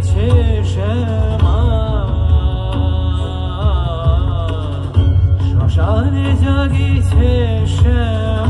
দিছে শ্যামা। শ্মশানে জাগিছে শ্যামা।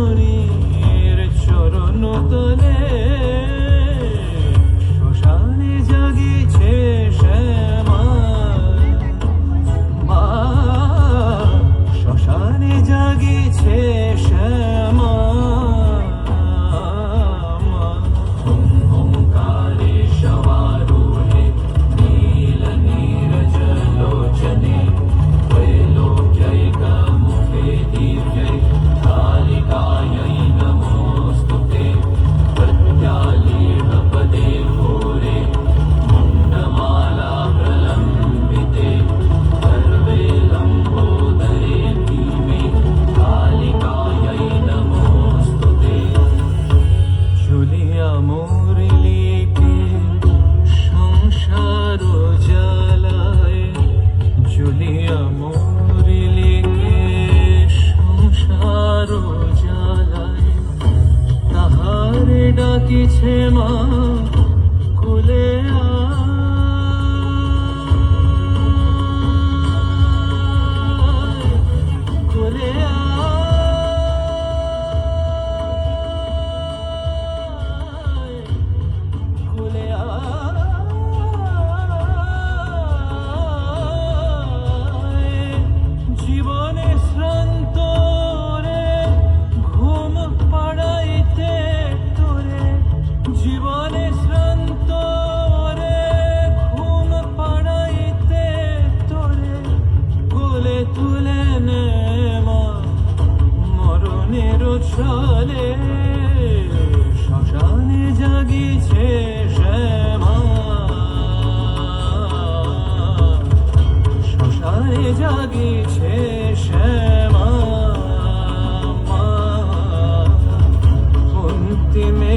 হরির চরণ তলে কিছে মা গানের উৎসলে শ্মশানে জাগিছে শ্যামা। শ্মশানে জাগিছে শ্যামা। অন্তিমে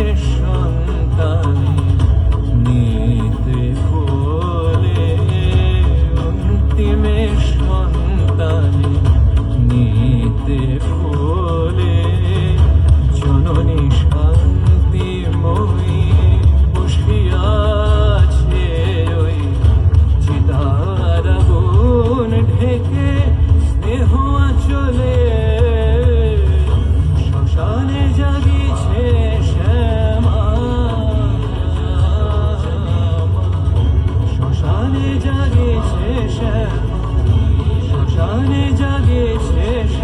শ্মশানে জাগে শেষ।